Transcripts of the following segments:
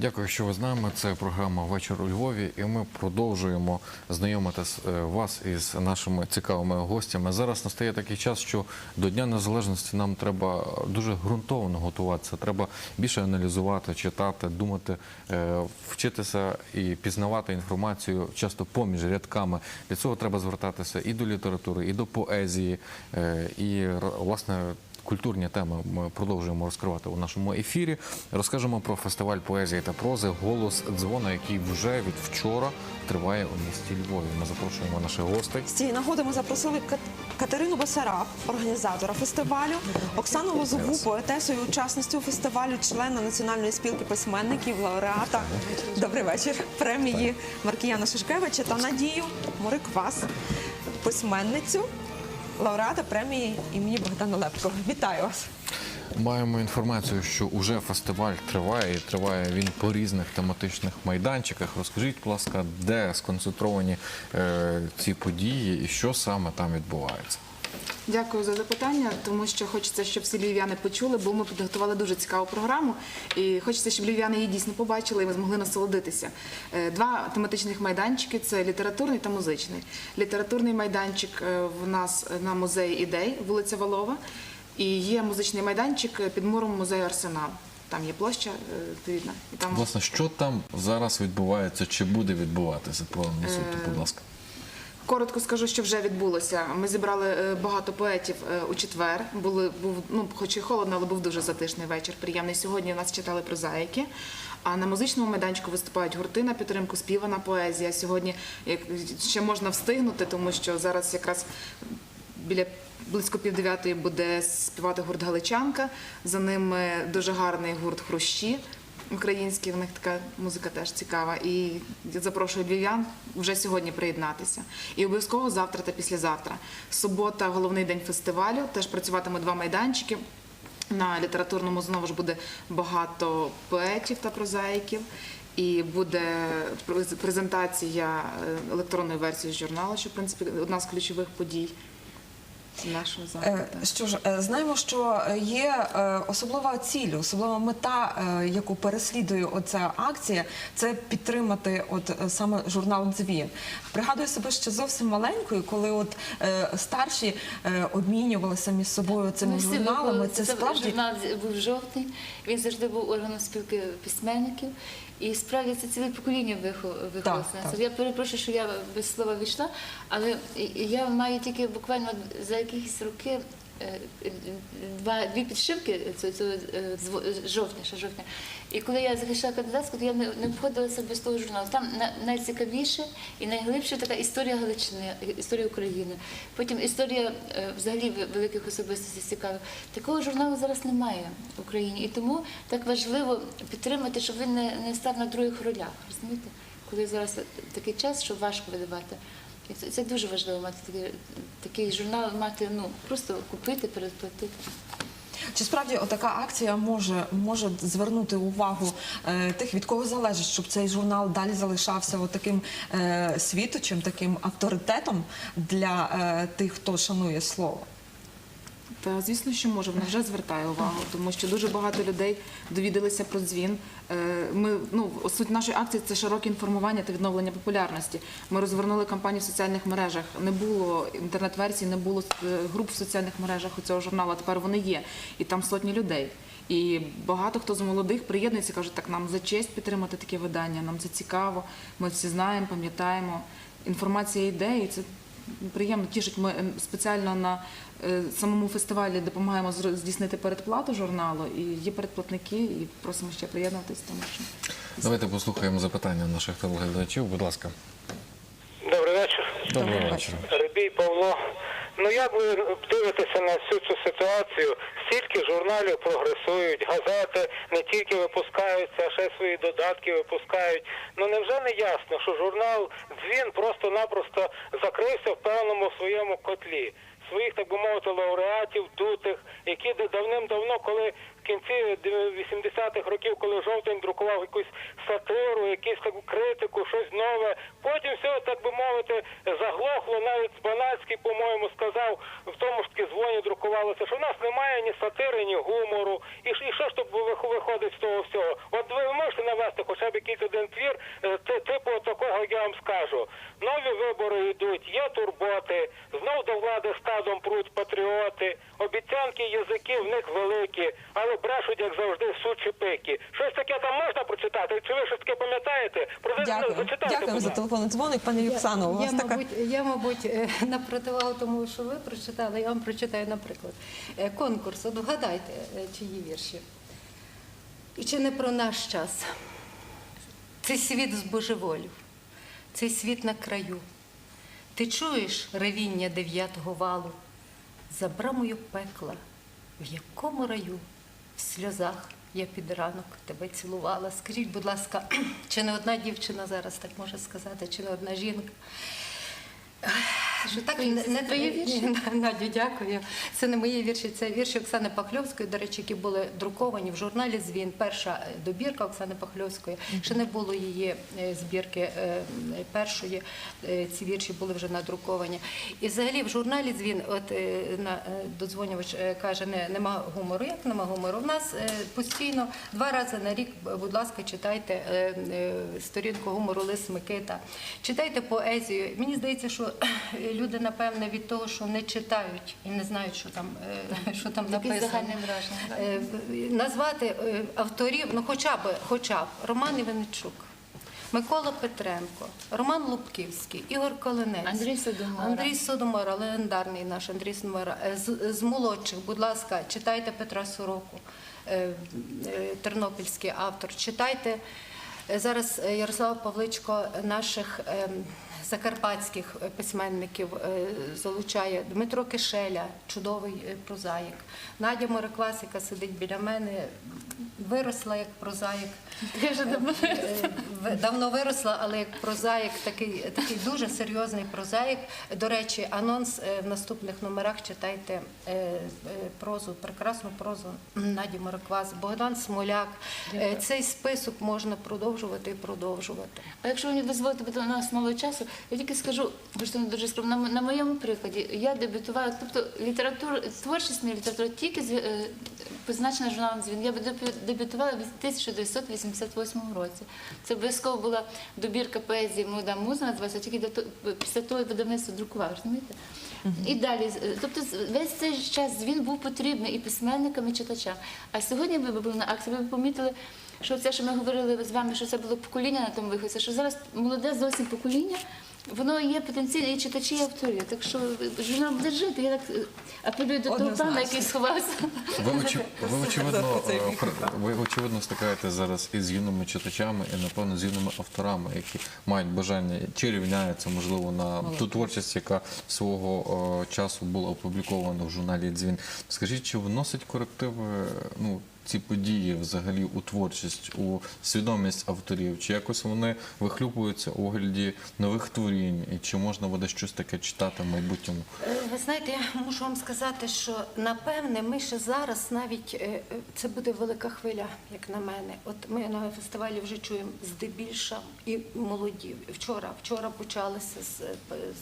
Дякую, що ви з нами. Це програма Вечір у Львові, і ми продовжуємо знайомити е, вас із нашими цікавими гостями. Зараз настає такий час, що до Дня Незалежності нам треба дуже ґрунтовно готуватися. Треба більше аналізувати, читати, думати, е, вчитися і пізнавати інформацію часто поміж рядками. Для цього треба звертатися і до літератури, і до поезії, е, і власне. Культурні теми ми продовжуємо розкривати у нашому ефірі. Розкажемо про фестиваль поезії та прози Голос дзвона, який вже від вчора триває у місті Львові. Ми запрошуємо наших гостей. З цієї нагоди ми запросили Кат- Катерину Басараб, організатора фестивалю, Оксану Лозову, поетесу і учасницю фестивалю, члена Національної спілки письменників, лауреата. Добрий вечір. Премії Маркіяна Шишкевича та Надію Мориквас, письменницю, лауреата премії імені Богдана Лепкого. Вітаю вас. Маємо інформацію, що уже фестиваль триває і триває він по різних тематичних майданчиках. Розкажіть, будь ласка, де сконцентровані е, ці події і що саме там відбувається? Дякую за запитання, тому що хочеться, щоб всі львів'яни почули, бо ми підготували дуже цікаву програму. І хочеться, щоб львів'яни її дійсно побачили і ми змогли насолодитися. Е, Два тематичних майданчики це літературний та музичний. Літературний майданчик е, в нас на музеї ідей, вулиця Валова. І є музичний майданчик під муром музею Арсенал. Там є площа е, відповідна. І там Власне, що там зараз відбувається, чи буде відбуватися? По суті, будь ласка. Коротко скажу, що вже відбулося. Ми зібрали е, багато поетів е, у четвер. Були був ну, хоч і холодно, але був дуже затишний вечір. Приємний. Сьогодні нас читали прозаїки. А на музичному майданчику виступають гурти на підтримку, співана поезія. Сьогодні ще можна встигнути, тому що зараз якраз біля близько півдев'ятої буде співати гурт Галичанка. За ним е, дуже гарний гурт Хрущі. Український, в них така музика теж цікава. І запрошую львів'ян вже сьогодні приєднатися. І обов'язково завтра та післязавтра. Субота, головний день фестивалю. Теж працюватиме два майданчики. На літературному знову ж буде багато поетів та прозаїків. І буде презентація е, електронної версії журналу, що в принципі одна з ключових подій нашого. Е, Що ж, е, знаємо, що є е, особлива ціль, особлива мета, яку переслідує оця акція, це підтримати от саме журнал Дзвін. Пригадую себе ще зовсім маленькою, коли от старші обмінювалися між собою цими Ми журналами. Це справді журнал був жовтий. Він завжди був органом спілки письменників. І справді це ціле покоління вихо- виховалося. Я перепрошую, що я без слова війшла, але я маю тільки буквально за якісь роки. Е, Два дві підшивки цього, цього е, жовтня, ще жовтня. І коли я захищала кандидатську, то я не, не обходилася без того журналу. Там на- найцікавіше і найглибше така історія Галичини, історія України. Потім історія е, взагалі великих особистостей цікавих. Такого журналу зараз немає в Україні. І тому так важливо підтримати, щоб він не, не став на других ролях. Розумієте? Коли зараз такий час, що важко видавати. І це, це дуже важливо мати такий, такий журнал, мати, ну, просто купити, переплатити. Чи справді така акція може, може звернути увагу е, тих, від кого залежить, щоб цей журнал далі залишався от таким е, світочем, таким авторитетом для е, тих, хто шанує слово? Та звісно, що може, вона вже звертає увагу, тому що дуже багато людей довідалися про дзвін. Е, Ми ну суть нашої акції це широке інформування та відновлення популярності. Ми розвернули кампанію в соціальних мережах. Не було інтернет-версій, не було е, груп в соціальних мережах у цього журналу. а Тепер вони є, і там сотні людей. І багато хто з молодих приєднується, кажуть, так нам за честь підтримати таке видання. Нам це цікаво. Ми всі знаємо, пам'ятаємо. Інформація йде, і це приємно тішить. Ми е, спеціально на е, самому фестивалі допомагаємо здійснити передплату журналу. І є передплатники, і просимо ще приєднуватись, тому що Давайте послухаємо запитання наших телеглядачів. Будь ласка, Добрий вечір. Добрий вечір. Рибій Павло. Ну як ви дивитеся на всю цю ситуацію? Стільки журналів прогресують, газети не тільки випускаються, а ще свої додатки випускають. Ну невже не ясно, що журнал Дзвін просто-напросто закрився в певному своєму котлі? своїх, так би мовити, лауреатів, дутих, які давним-давно, коли кінці 80-х років, коли жовтень друкував якусь сатиру, якусь таку критику, щось нове. Потім все, так би мовити, заглохло. Навіть Збанацький, по-моєму, сказав в тому ж таки дзвоні друкувалося, що в нас немає ні сатири, ні гумору. І, і що ж тут виходить з того всього? От ви можете навести хоча б якийсь один твір, е, типу такого, як я вам скажу. Нові вибори йдуть, є турботи, знов до влади стадом пруть патріоти, обіцянки язики в них великі, але брешуть, як завжди, сучі пики. Щось таке там можна прочитати? Чи ви щось таке пам'ятаєте? Дякую. зачитайте, будь за телефонний дзвоник. Пане Юксано, у вас я, така мабуть, я, мабуть, е, на противагу тому, що ви прочитали, я вам прочитаю, наприклад, е, конкурс. От вгадайте, е, чиї вірші. І чи не про наш час? Цей світ збожеволів, цей світ на краю. Ти чуєш ревіння дев'ятого валу за брамою пекла, в якому раю в сльозах я під ранок тебе цілувала. Скажіть, будь ласка, чи не одна дівчина зараз так може сказати, чи не одна жінка? Що так не, не твої вірші? Надю, дякую. Це не мої вірші, це вірші Оксани Пахльовської, до речі, які були друковані в журналі Звін. Перша е, добірка Оксани Пахльовської. Ще не було її е, збірки е, першої. Ці вірші були вже надруковані. І взагалі в журналі Звін, от на додзвонювач каже, не нема гумору. Як нема гумору? У нас постійно два рази на рік, будь ласка, читайте сторінку гумору Лис Микита. Читайте поезію. Мені здається, що люди, напевне, від того, що не читають і не знають, що там, е, що там написано. Е, Назвати е, авторів, ну хоча б, хоча б Роман Іваничук. Микола Петренко, Роман Лубківський, Ігор Колинець, Андрій Содомора. Андрій Содомора, легендарний наш Андрій Содомора. Е, З, з молодших, будь ласка, читайте Петра Сороку, тернопільський автор. Читайте зараз е, Ярослав Павличко наших е, закарпатських е, письменників е, залучає. Дмитро Кишеля, чудовий е, прозаїк. Надя Мореклас, яка сидить біля мене, виросла як прозаїк. Я вже давно виросла, але як прозаїк, такий, такий дуже серйозний прозаїк. До речі, анонс в наступних номерах читайте прозу, прекрасну прозу Наді Мороквас, Богдан Смоляк. Цей список можна продовжувати і продовжувати. А якщо ви мені дозволите, бо у нас мало часу, я тільки скажу, що що дуже скромно, на, моєму прикладі я дебютувала, тобто література, творчість моя література тільки е, позначена журналом «Дзвін». Я дебю- дебютувала в 1988 році. Це обов'язково була добірка поезії «Молода муза», називається, тільки після того видавництво друкував, розумієте? І далі, тобто весь цей час він був потрібний і письменникам, і читачам. А сьогодні ви були на акції, ви помітили, що це, що ми говорили з вами, що це було покоління на тому виході, що зараз молоде зовсім покоління, воно є потенційне і читачі, і автори. Так що журнал буде жити. Я так е, апелюю до того пана, який сховався. Ви, очі- ви, очевидно, е, пр- ви очевидно стикаєте зараз із юними читачами і, напевно, з юними авторами, які мають бажання чи рівняються, можливо, на ту творчість, яка свого е, часу була опублікована в журналі Дзвін. Скажіть, чи вносить корективи ну, ці події взагалі у творчість, у свідомість авторів? Чи якось вони вихлюпуються у вигляді нових творінь? І чи можна буде щось таке читати в майбутньому? Е, Ви знаєте, я мушу вам сказати, що напевне ми ще зараз навіть е, це буде велика хвиля, як на мене. От ми на фестивалі вже чуємо здебільша і молоді. Вчора, вчора почалися з, е,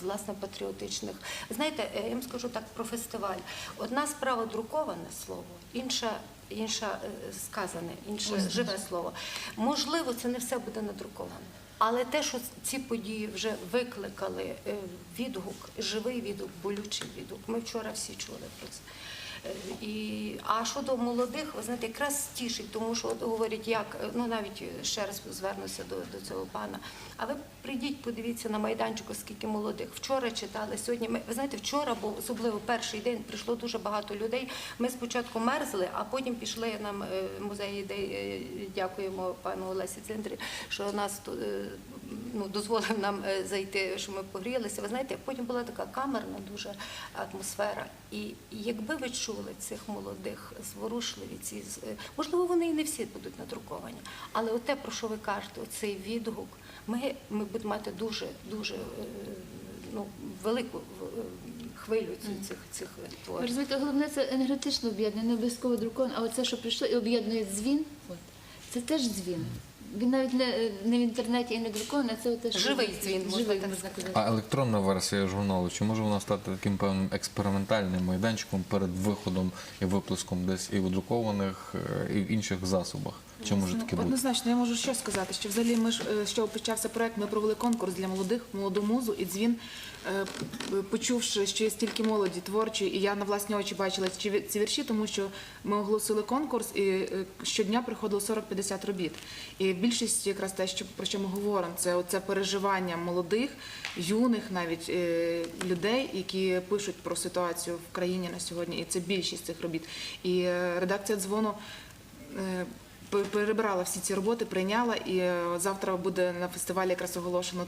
з власне патріотичних. Знаєте, я вам скажу так про фестиваль. Одна справа друковане слово, інша. Інша е, сказане, інше живе слово. Можливо, це не все буде надруковане. Але те, що ці події вже викликали е, відгук, живий відгук, болючий відгук, ми вчора всі чули про це. І, а щодо молодих, ви знаєте, якраз тішить, тому що от говорять, як, ну навіть ще раз звернуся до, до цього пана. А ви прийдіть, подивіться на майданчику, скільки молодих. Вчора читали, сьогодні ми, ви знаєте, вчора був особливо перший день, прийшло дуже багато людей. Ми спочатку мерзли, а потім пішли нам е, музей ідей. е, Дякуємо пану Олесі Центрі, що нас тут, е, ну, дозволив нам е, зайти, що ми погрілися. Ви знаєте, потім була така камерна дуже атмосфера. І якби ви чули цих молодих, зворушливі, ці е, можливо, вони і не всі будуть надруковані, але те, про що ви кажете, оцей відгук, ми, ми будемо мати дуже, дуже. е, ну, велику хвилю цих, цих, цих Ви творів. розумієте, головне це енергетично об'єднання, не обов'язково друкон, а оце, що прийшло і об'єднує дзвін, от, це теж дзвін. Він навіть не, не в інтернеті і не друкований, а це те, що Живий він, можна живий, так можна казати. А електронна версія журналу, чи може вона стати таким певним експериментальним майданчиком перед виходом і виплеском десь і в друкованих, е, і в інших засобах? Чи може Ну, таке бути? Однозначно, я можу що сказати, що взагалі ми ж е, що почався проект, ми провели конкурс для молодих, молоду музу, і дзвін, е, почувши, що є стільки молоді творчої, і я на власні очі бачила ці ці вірші, тому що ми оголосили конкурс, і е, щодня приходило 40-50 робіт. І більшість якраз те, що про що ми говоримо, це оце переживання молодих, юних навіть е, людей, які пишуть про ситуацію в країні на сьогодні, і це більшість цих робіт. І е, редакція дзвону. е, перебрала всі ці роботи, прийняла, і е, завтра буде на фестивалі якраз оголошено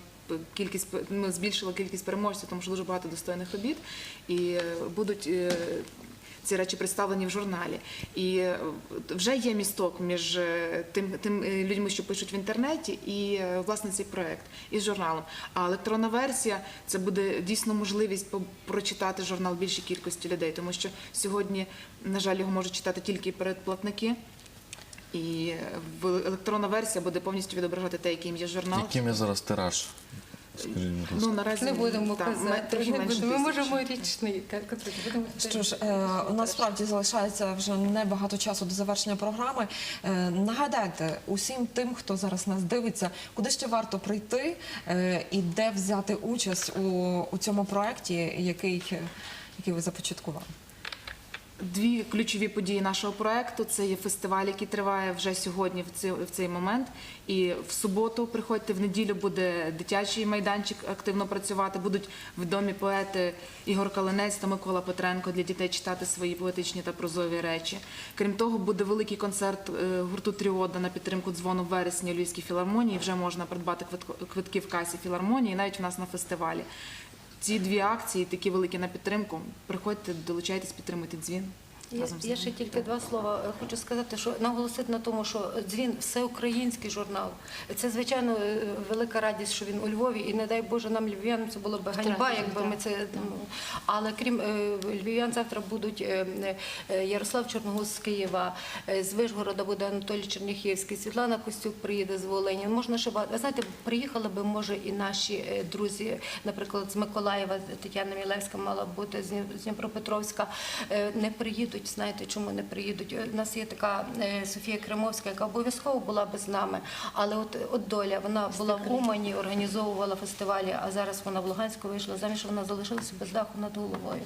кількість ми збільшили кількість переможців, тому що дуже багато достойних робіт, і е, будуть. е, Ці речі представлені в журналі, і вже є місток між тим, тим людьми, що пишуть в інтернеті, і власне цей проект із журналом. А електронна версія це буде дійсно можливість прочитати журнал більшій кількості людей, тому що сьогодні, на жаль, його можуть читати тільки передплатники. І в- електронна версія буде повністю відображати те, яким є журнал. Яким є зараз тираж? Скажіть, будь ласка. Ну наразі Не будемо там, ме- казати, трохи не менше будемо. Ми тисячі. можемо річний. Катерина, будемо Що ж, е, у нас справді залишається вже небагато часу до завершення програми. Е, нагадайте усім тим, хто зараз нас дивиться, куди ще варто прийти е, і де взяти участь у, у цьому проєкті, який, який ви започаткували. Дві ключові події нашого проекту це є фестиваль, який триває вже сьогодні в цей, в момент. І в суботу приходьте, в неділю буде дитячий майданчик активно працювати. Будуть відомі поети Ігор Калинець та Микола Петренко для дітей читати свої поетичні та прозові речі. Крім того, буде великий концерт е, гурту Тріода на підтримку дзвону в вересні Львівській філармонії. Вже можна придбати квитки в касі філармонії, навіть у нас на фестивалі. Ці дві акції, такі великі на підтримку. Приходьте, долучайтесь, підтримуйте дзвін. Я, разом з я ще тільки два слова е, хочу сказати, що наголосити на тому, що дзвін всеукраїнський журнал. Це звичайно е, велика радість, що він у Львові, і не дай Боже нам львів'янам це було б ганьба, якби ми це. ну, Але крім е, львів'ян, завтра будуть Ярослав Чорногуз з Києва, з Вишгорода буде Анатолій Черніхівський, Світлана Костюк приїде з Волині. Можна ще багато. Знаєте, приїхали би може і наші друзі, наприклад, з Миколаєва Тетяна Мілевська мала бути з Дні- з Дніпропетровська. Не приїдуть. Знаєте, чому не приїдуть? У нас є така е, Софія Кримовська, яка обов'язково була би з нами. Але от, от доля, вона була в Умані, організовувала фестивалі, а зараз вона в Луганську вийшла заміж, вона залишилася без даху над головою.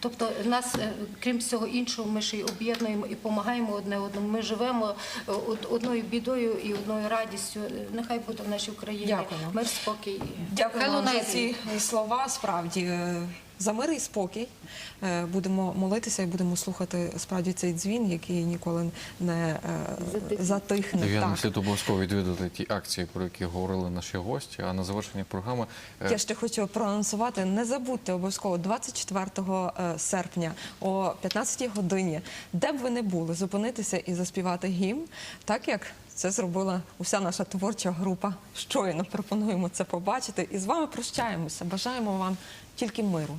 Тобто нас, е, крім всього іншого, ми ще й об'єднуємо і допомагаємо одне одному. Ми живемо е, од- одною бідою і одною радістю. Е, Нехай буде в нашій Україні Дякуємо. мир, спокій. Дякую за ці слова. Справді е, за мир і спокій. Е, Будемо молитися і будемо слухати справді цей дзвін, який ніколи не е, Затихне. Львів'янам Так. слід обов'язково відвідати ті акції, про які говорили наші гості. А на завершення програми е, Я ще хочу проанонсувати. Не забудьте обов'язково 24 е, серпня о 15 годині, де б ви не були, зупинитися і заспівати гімн, так як це зробила уся наша творча група. Щойно пропонуємо це побачити. І з вами прощаємося. Бажаємо вам тільки миру.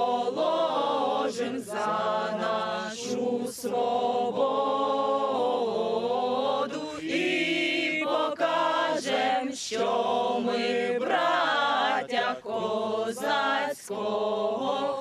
School.